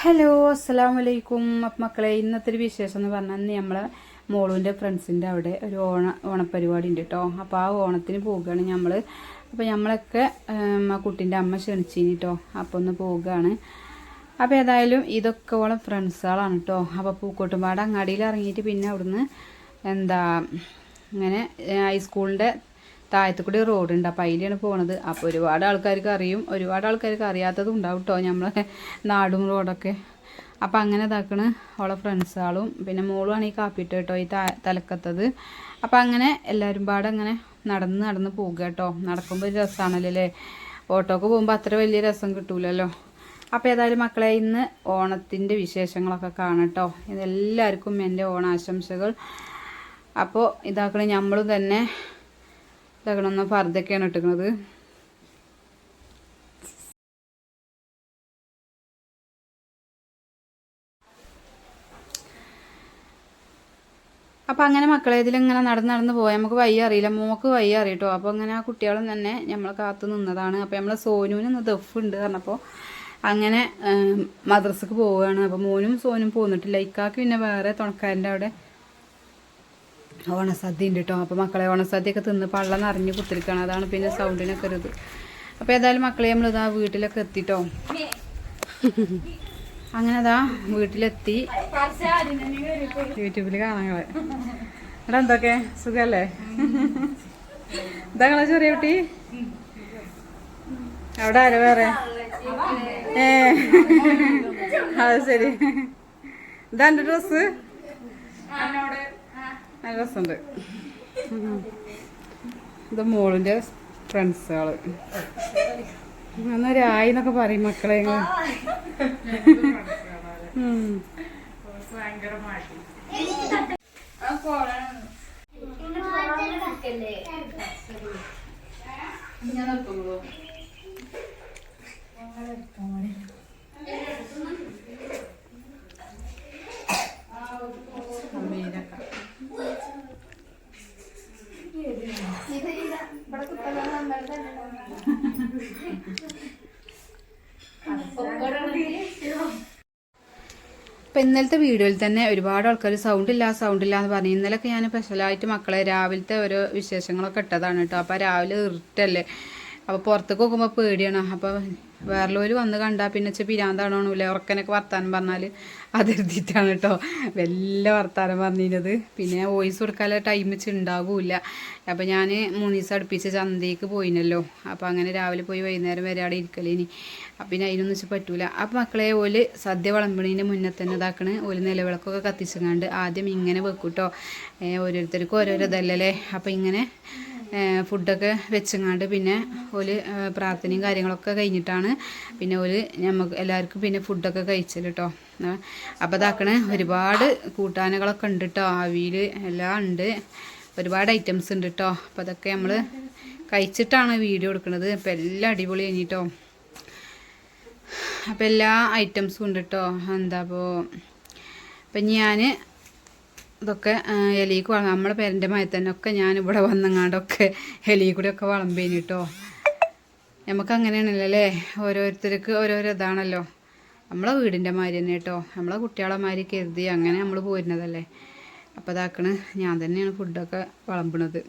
Hello അസ്സാം വലൈക്കും അപ്പം മക്കളെ ഇന്നത്തെ ഒരു വിശേഷം എന്ന് പറഞ്ഞാൽ ഇന്ന് നമ്മളെ മോളുവിന്റെ ഫ്രണ്ട്സിന്റെ അവിടെ ഒരു ഓണ ഓണപ്പരിപാടി ഉണ്ട് കേട്ടോ അപ്പോൾ ആ ഓണത്തിന് പോവുകയാണ് നമ്മൾ അപ്പോൾ നമ്മളൊക്കെ കുട്ടീന്റെ അമ്മ ക്ഷണിച്ചിനി കേട്ടോ അപ്പോൾ ഒന്ന് പോവുകയാണ് അപ്പോൾ ഏതായാലും ഇതൊക്കെ ഓളം ഫ്രണ്ട്സുകളാണ് കേട്ടോ അപ്പോൾ പൂക്കോട്ടുംപാട് അങ്ങാടിയിൽ ഇറങ്ങിയിട്ട് പിന്നെ അവിടുന്ന് എന്താ ഇങ്ങനെ ഹൈസ്കൂളിന്റെ താഴത്തു കൂടി റോഡുണ്ട് അപ്പോൾ അതിലാണ് പോണത്. അപ്പോൾ ഒരുപാട് ആൾക്കാർക്ക് അറിയും. ഒരുപാട് ആൾക്കാർക്ക് അറിയാത്തതും ഉണ്ടാവും കേട്ടോ നമ്മളെ നാടും റോഡൊക്കെ അപ്പോൾ അങ്ങനെ ഇതാക്കണ് ഓളെ ഫ്രണ്ട്സുകളും പിന്നെ മോളുമാണ് ഈ കാപ്പിട്ട് കേട്ടോ ഈ തലക്കത്തത്. അപ്പോൾ അങ്ങനെ എല്ലാവരും പാടെ അങ്ങനെ നടന്ന് നടന്ന് പോകുക കേട്ടോ നടക്കുമ്പോൾ ഒരു രസമാണല്ലോ അല്ലേ ഓട്ടോക്ക് പോകുമ്പോൾ അത്ര വലിയ രസം കിട്ടൂലല്ലോ. അപ്പോൾ ഏതായാലും മക്കളെ ഇന്ന് ഓണത്തിന്റെ വിശേഷങ്ങളൊക്കെ കാണാം കേട്ടോ ഇതെല്ലാവർക്കും എന്റെ ഓണാശംസകൾ. അപ്പോൾ ഇതാക്കണേ നമ്മളും തന്നെ ഇതാക്കണമെന്ന ഫർദൊക്കെയാണ് ഇട്ടിക്കുന്നത് അപ്പം അങ്ങനെ മക്കളെ ഇതിലിങ്ങനെ നടന്ന് നടന്ന് പോയാൽ നമുക്ക് വയ്യ അറിയില്ല. മോക്ക് വയ്യ അറിയിട്ടോ. അപ്പോൾ അങ്ങനെ ആ കുട്ടികളും തന്നെ നമ്മൾ കാത്തു നിന്നതാണ്. അപ്പോൾ നമ്മളെ സോനുവിന് ഇന്ന് ദഫുണ്ട് പറഞ്ഞപ്പോൾ അങ്ങനെ മദ്രസക്ക് പോവുകയാണ്. അപ്പോൾ മോനും സോനും പോന്നിട്ടില്ല. ഇക്കാക്ക് പിന്നെ വേറെ തുണക്കാരന്റെ അവിടെ ഓണസദ്യ ഉണ്ട് കേട്ടോ അപ്പോൾ മക്കളെ ഓണസദ്യയൊക്കെ തിന്ന് പള്ളം നിറഞ്ഞ് കുത്തിരിക്കണം. അതാണ് പിന്നെ സൗണ്ടിനൊക്കെ ഒരു ഇത് അപ്പോൾ ഏതായാലും മക്കളെ നമ്മളിതാ വീട്ടിലൊക്കെ എത്തിട്ടോ അങ്ങനെ അതാ വീട്ടിലെത്തി. യൂട്യൂബിൽ കാണാൻ എടാ എന്തൊക്കെ? സുഖല്ലേ? കളെ ചെറിയ കുട്ടി? അവിടെ ആരോ വേറെ? ഏ. അത് ശരി. ഇതാ എന്റെ നല്ല രസമുണ്ട്. ഇത് മോളിന്റെ ഫ്രണ്ട്സുകൾ. ആയി എന്നൊക്കെ പറയും മക്കളെ ഞാൻ ഉം. ഇപ്പം ഇന്നലത്തെ വീഡിയോയിൽ തന്നെ ഒരുപാട് ആൾക്കാർ സൗണ്ട് ഇല്ല സൗണ്ട് ഇല്ല എന്ന് പറഞ്ഞു ഇന്നലെയൊക്കെ ഞാൻ സ്പെഷ്യലായിട്ട് മക്കളെ രാവിലത്തെ ഓരോ വിശേഷങ്ങളൊക്കെ ഇട്ടതാണ് കേട്ടോ. അപ്പോൾ രാവിലെ ഇരുട്ടല്ലേ അപ്പോൾ പുറത്തേക്ക് നോക്കുമ്പോൾ പേടിയാണ്. അപ്പോൾ വേറെ വന്ന് കണ്ടാൽ പിന്നെ വെച്ചാൽ പിരാന്താണോന്നില്ല. ഉറക്കനൊക്കെ വർത്താനം പറഞ്ഞാൽ അതെഴുതിയിട്ടാണ് കേട്ടോ. വല്ല വർത്താനം പറഞ്ഞിരുന്നത്. പിന്നെ വോയിസ് കൊടുക്കാനുള്ള ടൈം ഉണ്ടാകൂല അപ്പോൾ ഞാൻ മൂന്ന് ദിവസം അടുപ്പിച്ച് ചന്തയ്ക്ക് പോയിനല്ലോ. അപ്പോൾ അങ്ങനെ രാവിലെ പോയി വൈകുന്നേരം വരെ അവിടെ ഇരിക്കലേനി. അപ്പം പിന്നെ അതിനൊന്നും വെച്ച് പറ്റൂല. അപ്പം മക്കളെ ഓൽ സദ്യ വളമ്പണീന്റെ മുന്നേ തന്നെ ഇതാക്കണ്. ഓൽ നിലവിളക്കൊക്കെ കത്തിച്ചങ്ങാണ്ട് ആദ്യം ഇങ്ങനെ വെക്കും കേട്ടോ ഓരോരുത്തർക്കും ഓരോരോ ഇതല്ലല്ലേ? അപ്പം ഇങ്ങനെ ഫുഡൊക്കെ വെച്ചങ്ങാണ്ട് പിന്നെ ഒരു പ്രാർത്ഥനയും കാര്യങ്ങളൊക്കെ കഴിഞ്ഞിട്ടാണ് പിന്നെ ഒരു നമുക്ക് എല്ലാവർക്കും പിന്നെ ഫുഡൊക്കെ കഴിച്ചത് കേട്ടോ അപ്പോൾ ഇതാക്കണേ ഒരുപാട് കൂട്ടാനകളൊക്കെ ഉണ്ട് കേട്ടോ ആവിയിൽ എല്ലാം ഉണ്ട് ഒരുപാട് ഐറ്റംസ് ഉണ്ട് കേട്ടോ അപ്പോൾ അതൊക്കെ നമ്മൾ കഴിച്ചിട്ടാണ് വീഡിയോ എടുക്കുന്നത് അപ്പോൾ എല്ലാം അടിപൊളി കഴിഞ്ഞിട്ടോ. അപ്പോൾ എല്ലാ ഐറ്റംസും ഉണ്ട് കേട്ടോ എന്താ അപ്പോൾ അപ്പം ഞാൻ ഇതൊക്കെ എലിക്ക് വള നമ്മളെ പേരന്റെ മയ തന്നെ ഒക്കെ ഞാൻ ഇവിടെ വന്നങ്ങാണ്ടൊക്കെ എലി ഒക്കെ വളമ്പേനി കേട്ടോ നമുക്ക് അങ്ങനെയാണല്ലോ അല്ലേ? ഓരോരുത്തർക്ക് ഓരോരോ ഇതാണല്ലോ. നമ്മളെ വീടിന്റെ മാതിരി തന്നെ കേട്ടോ നമ്മളെ കുട്ടികളെ മാതിരി കരുതി അങ്ങനെ നമ്മൾ പോരുന്നതല്ലേ. അപ്പോൾ ഇതാക്കണ് ഞാൻ തന്നെയാണ് ഫുഡൊക്കെ വിളമ്പണത്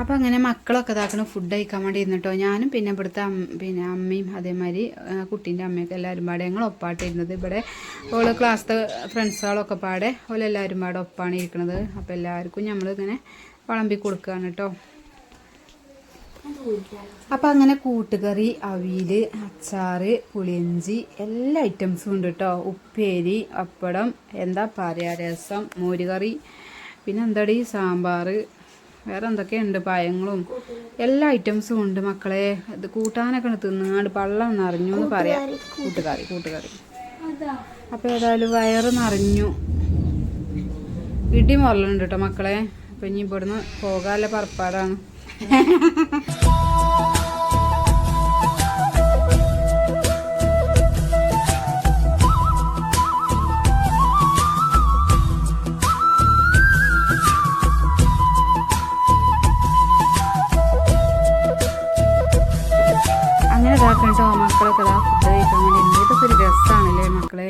അപ്പം അങ്ങനെ മക്കളൊക്കെ ഇതാക്കണം ഫുഡ് കഴിക്കാൻ വേണ്ടി ഇരുന്നിട്ടോ. ഞാനും പിന്നെ ഇവിടുത്തെ പിന്നെ അമ്മയും അതേമാതിരി കുട്ടീന്റെ അമ്മയൊക്കെ എല്ലാവരും പാടെ. ഞങ്ങൾ ഒപ്പാട്ട് ഇരുന്നത് ഇവിടെ. ഓൾ ക്ലാസ്സിലെ ഫ്രണ്ട്സുകളൊക്കെ പാടെ. ഓലെല്ലാവരും പാടെ ഒപ്പാണ് ഇരിക്കുന്നത് അപ്പോൾ എല്ലാവർക്കും നമ്മളിങ്ങനെ വിളമ്പി കൊടുക്കുകയാണ് കേട്ടോ അപ്പം അങ്ങനെ കൂട്ടുകറി അവിയൽ അച്ചാറ് പുളിയഞ്ചി എല്ലാ ഐറ്റംസും ഉണ്ട് കേട്ടോ ഉപ്പേരി അപ്പടം എന്താ പറയുക രസം മോരുകറി പിന്നെ എന്താടി? സാമ്പാർ വേറെ എന്തൊക്കെയുണ്ട് പഴങ്ങളും എല്ലാ ഐറ്റംസും ഉണ്ട് മക്കളെ. ഇത് കൂട്ടാനൊക്കെ തിന്നാണ്ട് പള്ളം നിറഞ്ഞു എന്ന് പറയാം. കൂട്ടുകറി കൂട്ടുകറി അപ്പോൾ ഏതായാലും വയറ് നിറഞ്ഞു. ഇടി മുറലുണ്ട് കേട്ടോ മക്കളെ. അപ്പം ഇനി ഇവിടുന്ന് പോകാനുള്ള പുറപ്പാടാണ് ഇതാക്കണം കേട്ടോ മക്കളൊക്കെ ഇതാ ഫുഡ് കഴിക്കാൻ വേണ്ടി. എന്തൊക്കെ ഒരു രസമാണല്ലേ മക്കളെ?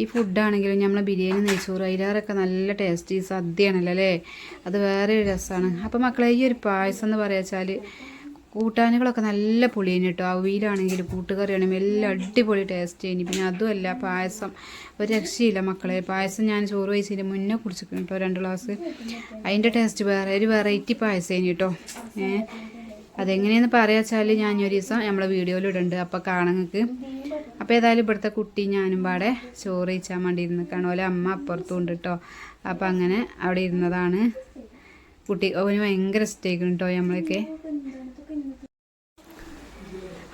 ഈ ഫുഡാണെങ്കിലും നമ്മളെ ബിരിയാണി നെയ്ച്ചോറ് അതിലേറൊക്കെ നല്ല ടേസ്റ്റി സദ്യയാണല്ലോ അല്ലേ? അത് വേറെ ഒരു രസമാണ് അപ്പോൾ മക്കളെ ഈ ഒരു പായസം എന്ന് പറയുക വെച്ചാൽ കൂട്ടാനുകളൊക്കെ നല്ല പുളിയാണ് കേട്ടോ. അവിയിലാണെങ്കിലും കൂട്ടുകറിയാണെങ്കിലും എല്ലാം അടിപൊളി ടേസ്റ്റ് ചെയ്യുന്നു പിന്നെ അതുമല്ല പായസം. ഒരു രക്ഷയില്ല മക്കളെ. പായസം ഞാൻ ചോറ് വയസ്സിന്റെ മുന്നേ കുടിച്ചിട്ടുണ്ട് കേട്ടോ രണ്ട് ഗ്ലാസ്. അതിന്റെ ടേസ്റ്റ് വേറെ ഒരു വെറൈറ്റി പായസം കേട്ടോ. ഏഹ് അതെങ്ങനെയെന്ന് പറയാ വെച്ചാൽ ഞാൻ ഒരു ദിവസം നമ്മളെ വീഡിയോയിൽ ഇടുന്നുണ്ട്. അപ്പോൾ കാണങ്ങൾക്ക് അപ്പോൾ ഏതായാലും ഇവിടുത്തെ കുട്ടി ഞാനും പാടെ ചോറ് കഴിച്ചാൻ വേണ്ടി ഇരുന്ന് കാണുമല്ലോ അമ്മ അപ്പുറത്തും ഉണ്ട് കേട്ടോ അപ്പോൾ അങ്ങനെ അവിടെ ഇരുന്നതാണ്. കുട്ടി അവന് ഭയങ്കര ഇഷ്ടമായിരിക്കും കേട്ടോ നമ്മളൊക്കെ.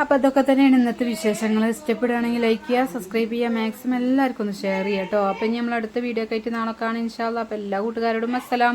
അപ്പോൾ അതൊക്കെ തന്നെയാണ് ഇന്നത്തെ വിശേഷങ്ങൾ. ഇഷ്ടപ്പെടുകയാണെങ്കിൽ ലൈക്ക് ചെയ്യുക സബ്സ്ക്രൈബ് ചെയ്യുക. മാക്സിമം എല്ലാവർക്കും ഒന്ന് ഷെയർ ചെയ്യാം കേട്ടോ അപ്പം ഇനി നമ്മൾ അടുത്ത വീഡിയോ ഒക്കെ നാളെ കാണാം. ഇൻഷാല്ല അപ്പോൾ എല്ലാ കൂട്ടുകാരോടും അസ്സലാമു